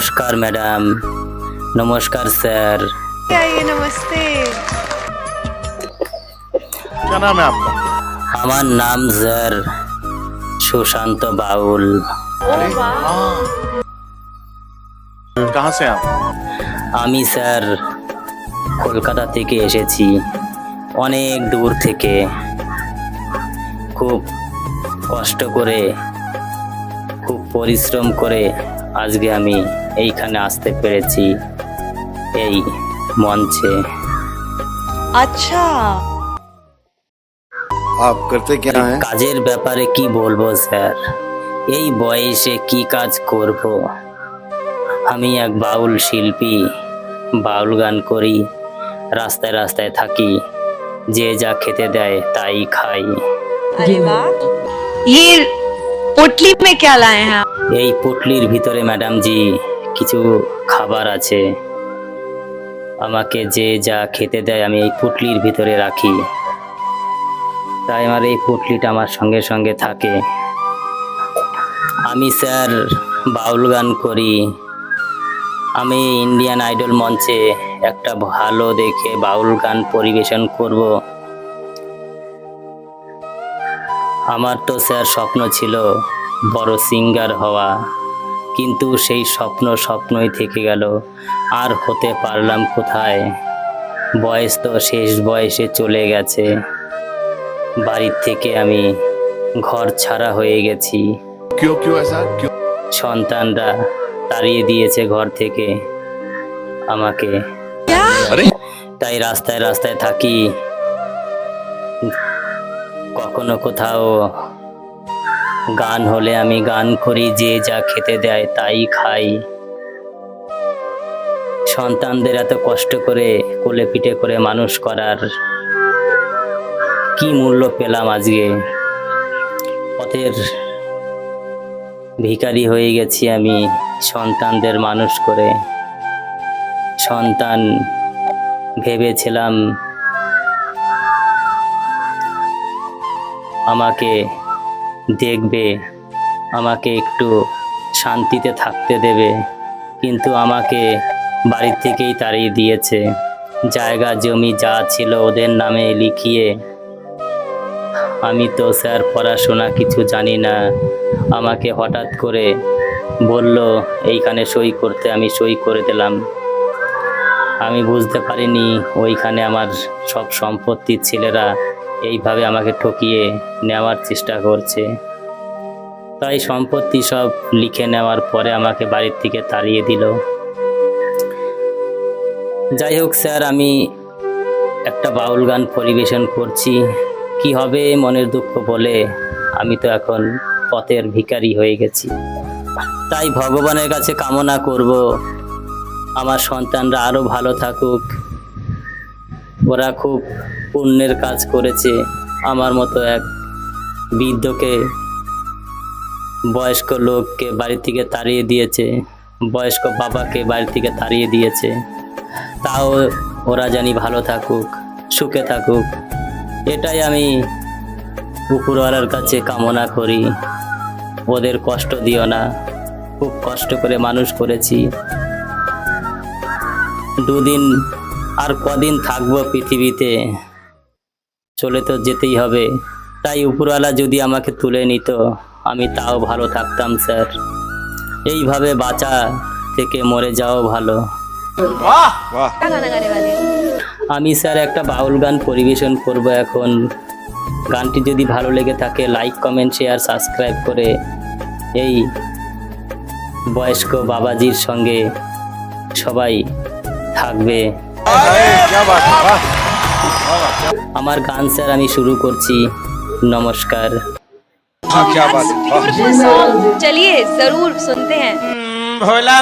নমস্কার ম্যাডাম। নমস্কার স্যার। নমস্তে। আমার নাম স্যার সুশান্ত বাউল। আমি স্যার কলকাতা থেকে এসেছি। অনেক দূর থেকে। খুব কষ্ট করে খুব পরিশ্রম করে আজকে আমি এইখানে আসতে পেরেছি। এই মঞ্চে। আচ্ছা। আপ করতে কেন কাজের ব্যাপারে কি বলব স্যার? এই বয়সে কি কাজ করব? আমি এক বাউল শিল্পী। বাউল গান করি রাস্তায় রাস্তায় থাকি। যে যা খেতে দেয় তাই খাই। এই পটলির ভিতরে ম্যাডাম জি কিছু খাবার আছে। আমাকে যে যা খেতে দেয় আমি এই পুটলির ভিতরে রাখি। তাই আমার এই পুটলিটা আমার সঙ্গে সঙ্গে থাকে। আমি স্যার বাউল গান করি। আমি ইন্ডিয়ান আইডল মঞ্চে একটা ভালো দেখে বাউল গান পরিবেশন করব। আমার তো স্যার স্বপ্ন ছিল বড় সিঙ্গার হওয়া। কিন্তু সেই স্বপ্ন স্বপ্নই থেকে গেল। আর হতে পারলাম কোথায়? বয়স তো শেষ বয়সে চলে গেছে। বাড়ির থেকে আমি ঘর ছাড়া হয়ে গেছি। সন্তানরা তাড়িয়ে দিয়েছে ঘর থেকে আমাকে। তাই রাস্তায় রাস্তায় থাকি। কখনো কোথাও গান হলে আমি গান করি, যে যা খেতে দেয় তাই খাই। সন্তানদের এত কষ্ট করে কোলে পিঠে করে মানুষ করার কি মূল্য পেলাম আজকে? পথের ভিখারি হয়ে গেছি আমি সন্তানদের মানুষ করে। সন্তান ভেবেছিলাম আমাকে দেখবে, আমাকে একটু শান্তিতে থাকতে দেবে। কিন্তু আমাকে বাড়ি থেকেই তাড়িয়ে দিয়েছে। জায়গা, জমি যা ছিল ওদের নামে লিখিয়ে। আমি তো স্যার, পড়াশোনা কিছু জানি না। আমাকে হঠাৎ করে বলল, এইখানে সই করতে আমি সই করে দিলাম। আমি বুঝতে পারিনি, ওইখানে আমার সব সম্পত্তির ছেলেরা এইভাবে আমাকে ঠকিয়ে নেওয়ার চেষ্টা করছে। তাই সম্পত্তি সব লিখে নেওয়ার পরে আমাকে বাড়ির থেকে তাড়িয়ে দিল। যাই হোক স্যার, আমি একটা বাউল গান পরিবেশন করছি। কি হবে মনের দুঃখ বলে আমি তো এখন পথের ভিখারি হয়ে গেছি। তাই ভগবানের কাছে কামনা করব। আমার সন্তানরা আরও ভালো থাকুক। ওরা খুব পুণ্যের কাজ করেছে আমার মতো এক বৃদ্ধকে। বয়স্ক লোককে বাড়ি থেকে তাড়িয়ে দিয়েছে। বয়স্ক বাবাকে বাড়ি থেকে তাড়িয়ে দিয়েছে। তাও ওরা জানি ভালো থাকুক, সুখে থাকুক। এটাই আমি উপরওয়ালার কাছে কামনা করি। ওদের কষ্ট দিও না। খুব কষ্ট করে মানুষ করেছি। দুদিন আর কদিন থাকব পৃথিবীতে। চলে তো যেতেই হবে। তাই উপরওয়ালা যদি আমাকে তুলে নিত আমি তাও ভালো থাকতাম স্যার। এইভাবে বাঁচা থেকে মরে যাও ভালো। আমি স্যার একটা বাউল গান পরিবেশন করব এখন। গানটি যদি ভালো লেগে থাকে লাইক কমেন্ট শেয়ার সাবস্ক্রাইব করে এই বয়স্ক বাবাজির সঙ্গে সবাই থাকবে। আমার গান স্যার আমি শুরু করছি নমস্কার চলিয়ে জরুর শুনতে হ্যাঁ ভোলা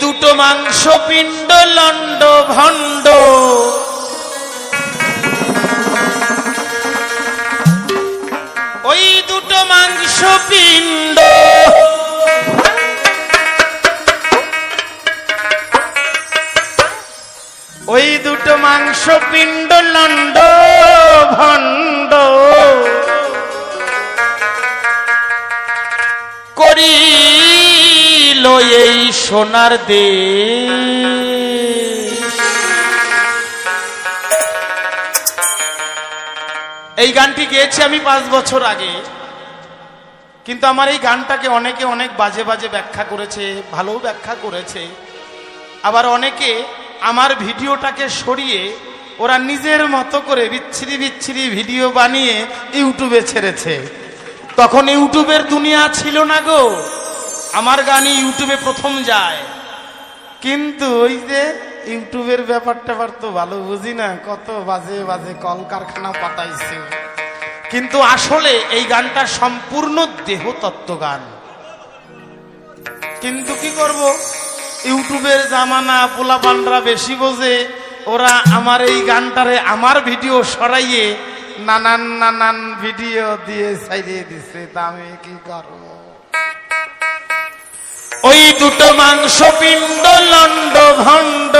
দুটো মাংস পিণ্ড লন্ড ভণ্ড। ওই দুটো মাংস পিণ্ড। ওই দুটো মাংস পিণ্ড লন্ড ভণ্ড। করিল এই সোনার দেশ। এই গানটি গেয়েছি আমি পাঁচ বছর আগে। কিন্তু আমার এই গানটাকে অনেকে অনেক বাজে বাজে ব্যাখ্যা করেছে ভালো ব্যাখ্যা করেছে। আবার অনেকে আমার ভিডিওটাকে সরিয়ে ওরা নিজের মতো করে বিচ্ছিরি বিচ্ছিরি ভিডিও বানিয়ে ইউটিউবে ছেড়েছে। তখন ইউটিউবের দুনিয়া ছিল না গো। আমার গানই ইউটিউবে প্রথম যায়। কিন্তু ওই যে ইউটিউবের ব্যাপার ট্যাপার তো ভালো বুঝি না কত বাজে বাজে কলকারখানা পাতাইছে। কিন্তু আসলে এই গানটা সম্পূর্ণ দেহতত্ত্ব গান। কিন্তু কি করব? ইউটিউবের জামানা পোলাপানরা বেশি বোঝে ওরা আমার এই গানটারে আমার ভিডিও সরাইয়ে নানান নানান ভিডিও দিয়ে ছাইড়িয়ে দিছে তা আমি কি করব? দুটো মাংস পিণ্ড লন্ড ভণ্ড।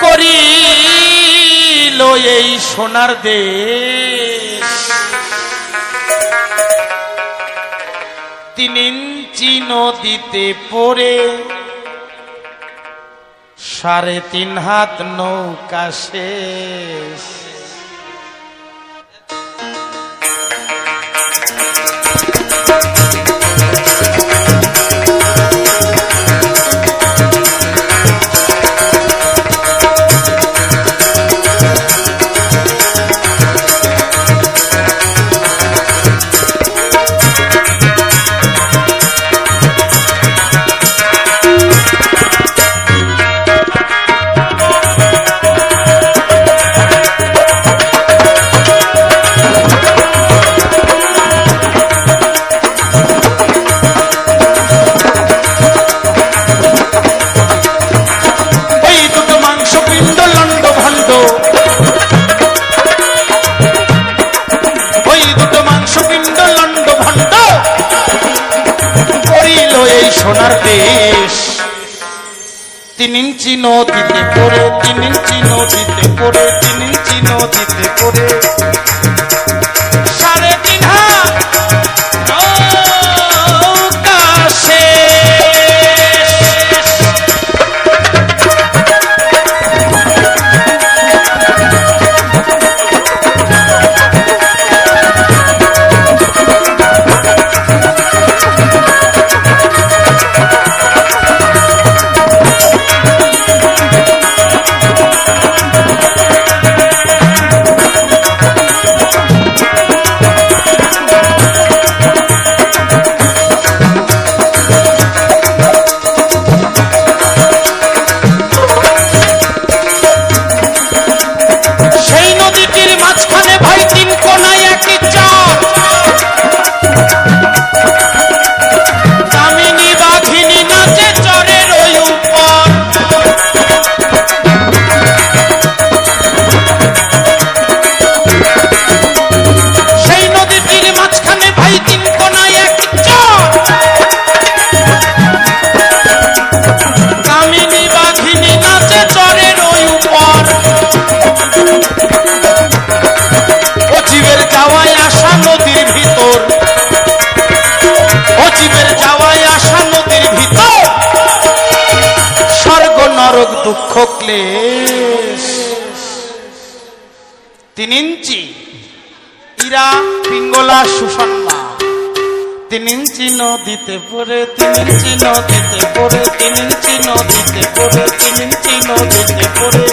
করিল এই সোনার দেশ। তিন ইঞ্চি নদীতে পড়ে, সাড়ে তিন হাত নৌকা শেষ। তিন ইঞ্চি নদীতে পড়ে তিন ইঞ্চি নদীতে পড়ে তিন ইঞ্চি নদীতে পড়ে তিন ইঞ্চি নদীতে পরে তিন ইঞ্চি নদীতে পরে তিন ইঞ্চি নদীতে পরে তিন ইঞ্চি নদীতে পড়ে।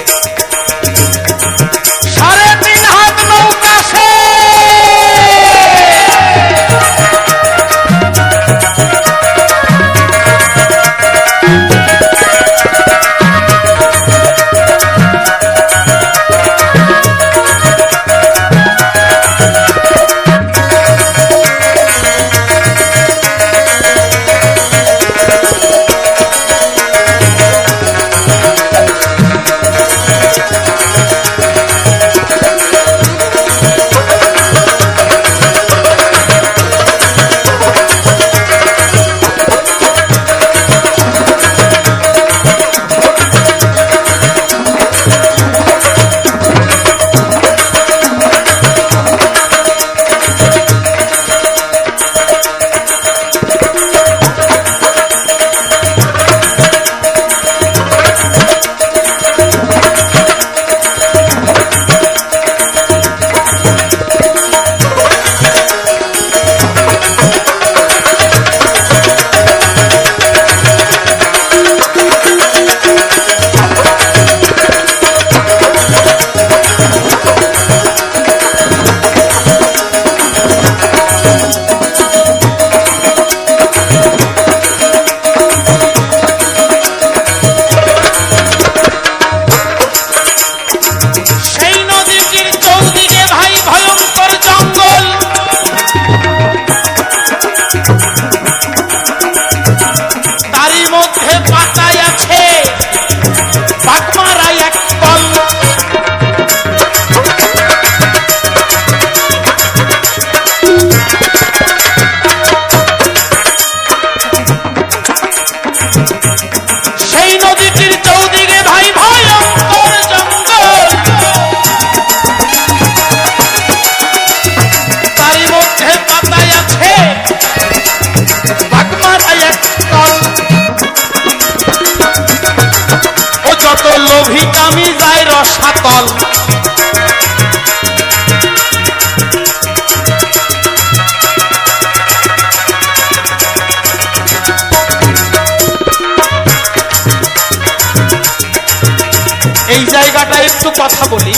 একটু কথা বলি।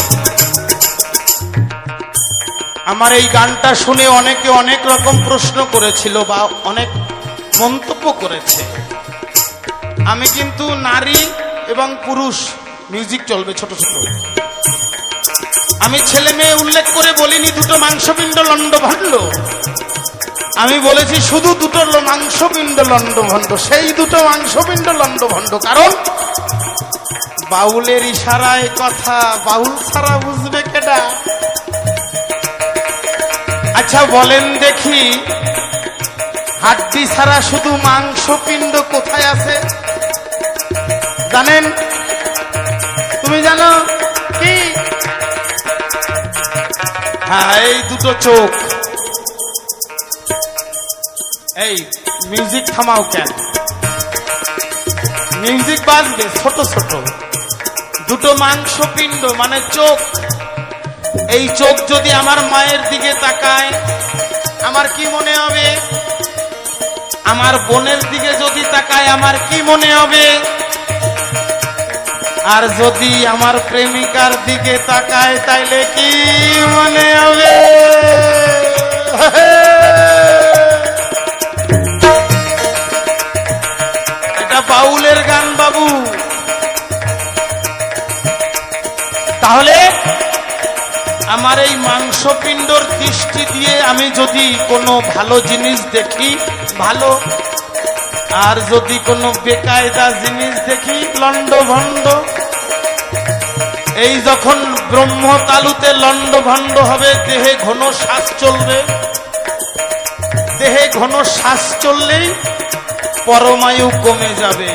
আমার এই গানটা শুনে অনেকে অনেক রকম প্রশ্ন করেছিল বা অনেক মন্তব্য করেছে। আমি কিন্তু নারী এবং পুরুষ মিউজিক চলবে ছোট ছোট। আমি ছেলে মেয়ে উল্লেখ করে বলিনি দুটো মাংসপিণ্ড লন্ড ভণ্ড আমি বলেছি শুধু দুটো মাংসপিণ্ড লন্ড ভণ্ড সেই দুটো মাংসপিণ্ড লন্ড ভণ্ড কারণ বাউলের ইশারায় কথা, বাউল ছাড়া বুঝবে কেডা? আচ্ছা বলেন দেখি, হাড্ডি ছাড়া শুধু মাংসপিণ্ড কোথায় আছে? জানেন? তুমি জানো কি? হ্যাঁ এই দুটো চোখ। এই, মিউজিক থামাও কেন? মিউজিক বাজবে, ছোট ছোট। দুটো মাংসপিণ্ড মানে চোখ। এই চোখ যদি আমার মায়ের দিকে তাকায়, আমার কি মনে হবে? আমার বোনের দিকে যদি তাকায়, আমার কি মনে হবে? আর যদি আমার প্রেমিকার দিকে তাকায়, তাইলে কি মনে হবে? এটা বাউলের গান, বাবু। তাহলে আমার এই মাংসপিণ্ডর দৃষ্টি দিয়ে আমি যদি কোনো ভালো জিনিস দেখি, ভালো, আর যদি কোনো বেকায়দা জিনিস দেখি লন্ড ভণ্ড এই যখন ব্রহ্ম তালুতে লন্ড ভণ্ড হবে, দেহে ঘন শ্বাস চলবে। দেহে ঘন শ্বাস চললেই পরমায়ু কমে যাবে।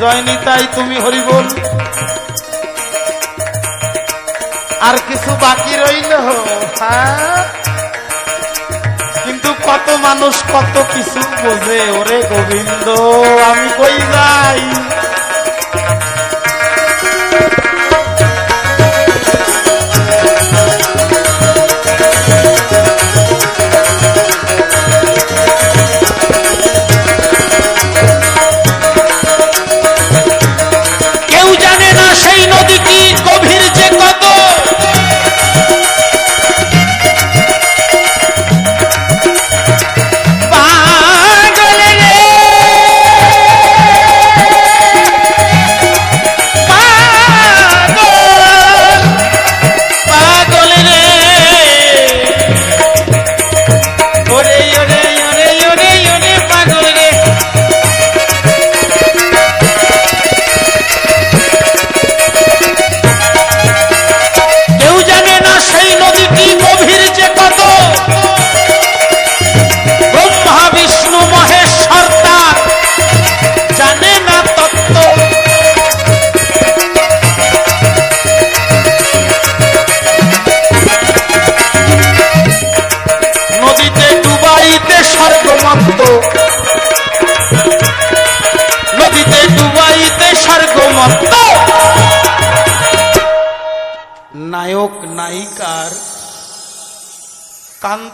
জয়নিতাই তুমি হরিবল। আর কিছু বাকি রইল হ্যাঁ? কিন্তু কত মানুষ কত কিছু বোঝে ওরে গোবিন্দ, আমি কই যাই?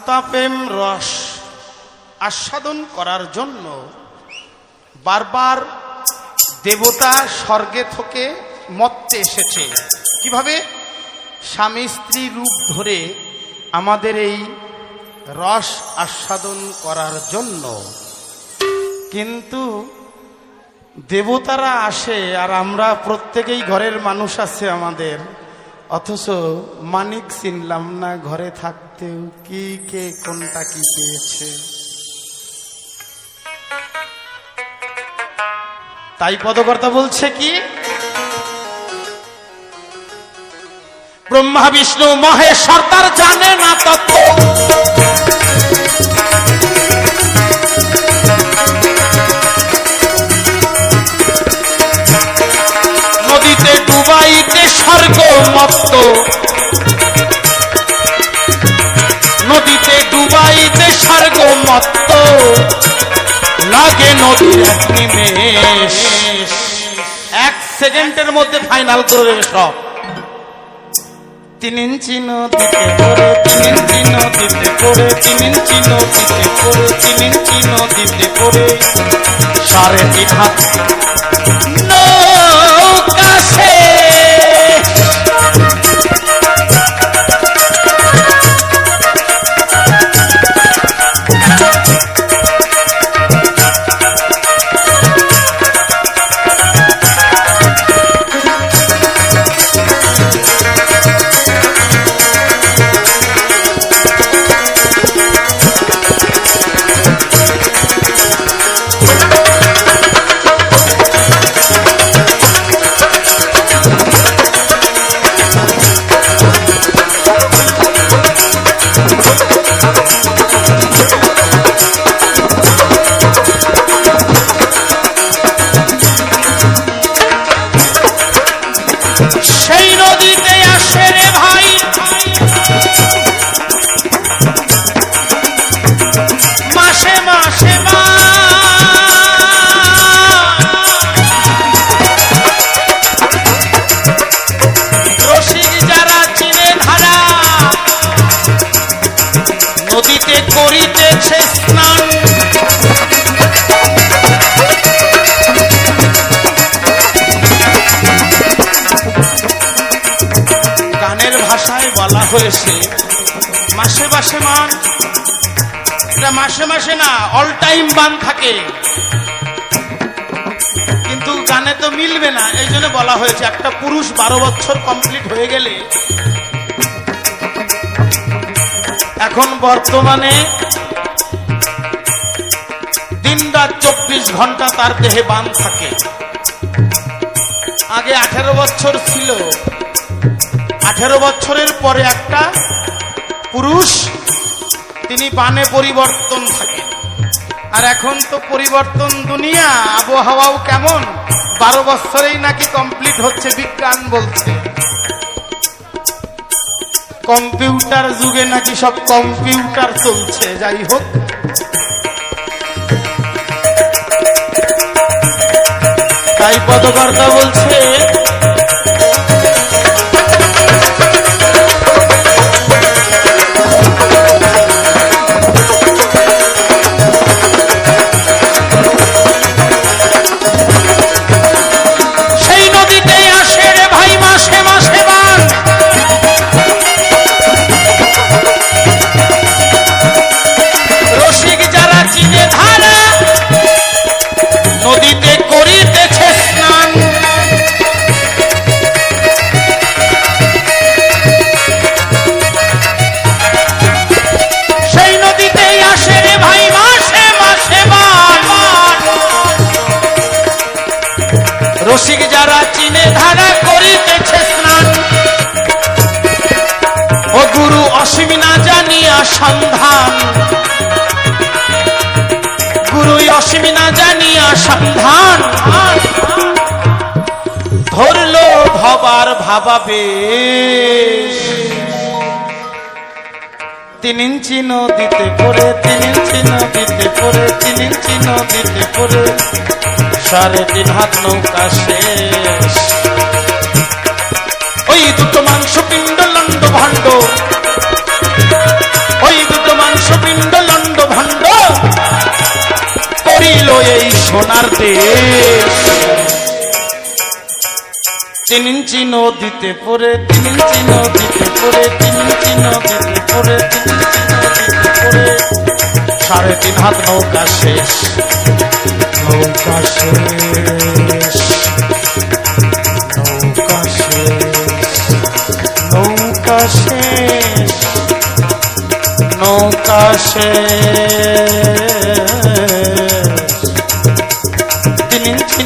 কান্তাপ্রেম রস আস্বাদন করার জন্য বারবার দেবতা স্বর্গে থেকে মত্তে এসেছে। কীভাবে? স্বামী স্ত্রী রূপ ধরে আমাদের এই রস আস্বাদন করার জন্য। কিন্তু দেবতারা আসে আর আমরা প্রত্যেকেই ঘরের মানুষ আছে আমাদের। অথচ মানিক চিনলাম না ঘরে থাকতেও কি কে কোনটা কি পেয়েছে। তাই পদকর্তা বলছে কি? ব্রহ্মা, বিষ্ণু মহেশ্বর তার জানে না তত্ত্ব মত্ত নদীতে ডুবাইতে স্বর্গ মত্ত লাগে নদীর এক এক সেকেন্ডের মধ্যে ফাইনাল করে দেবে সব। তিন ইঞ্চি নদীতে পড়ে তিন ইঞ্চি নদীতে পড়ে তিন ইঞ্চি নদীতে পড়ে তিন ইঞ্চি নদীতে পড়ে সাড়ে তিন হাত। করিতেছে স্নান। গানের ভাষায় বলা হয়েছে, মাসে মাসে মান। এটা মাসে মাসে না অল টাইম বান থাকে। কিন্তু গানে তো মিলবে না এই জন্য বলা হয়েছে একটা পুরুষ বারো বছর কমপ্লিট হয়ে গেলে এখন বর্তমানে দিন রাত চব্বিশ ঘণ্টা তার দেহে বান থাকে। আগে আঠেরো বছর ছিল। আঠেরো বছরের পরে একটা পুরুষ তিনি বানে পরিবর্তন থাকে আর এখন তো পরিবর্তন দুনিয়া, আবহাওয়াও কেমন? বারো বছরেই নাকি কমপ্লিট হচ্ছে বিজ্ঞান বলছে। কম্পিউটার যুগে নাকি সব কম্পিউটার চলছে যাই হোক। তাই পদকর্তা বলছে ভবার ভাবাবে। তিন ইঞ্চি নদীতে পড়ে তিন ইঞ্চি নদীতে পড়ে তিন ইঞ্চি নদীতে পড়ে সাড়ে তিন হাত নৌকা শেষ। ওই দুটো মাংস পিণ্ড লন্ড ভাণ্ড। ওই দুটো মাংস পিণ্ড লন্ড ভাণ্ড। করিল এই সোনার দেশ। তিন ইঞ্চি নদীতে পড়ে তিন ইঞ্চি নদীতে পড়ে তিন ইঞ্চি নদীতে পড়ে তিন ইঞ্চি নদীতে পড়ে। সাড়ে তিন হাত নৌকা শেষ নৌকা শেষ নৌকা শেষ নৌকা শেষ নৌকা শেষ। তিন ইঞ্চি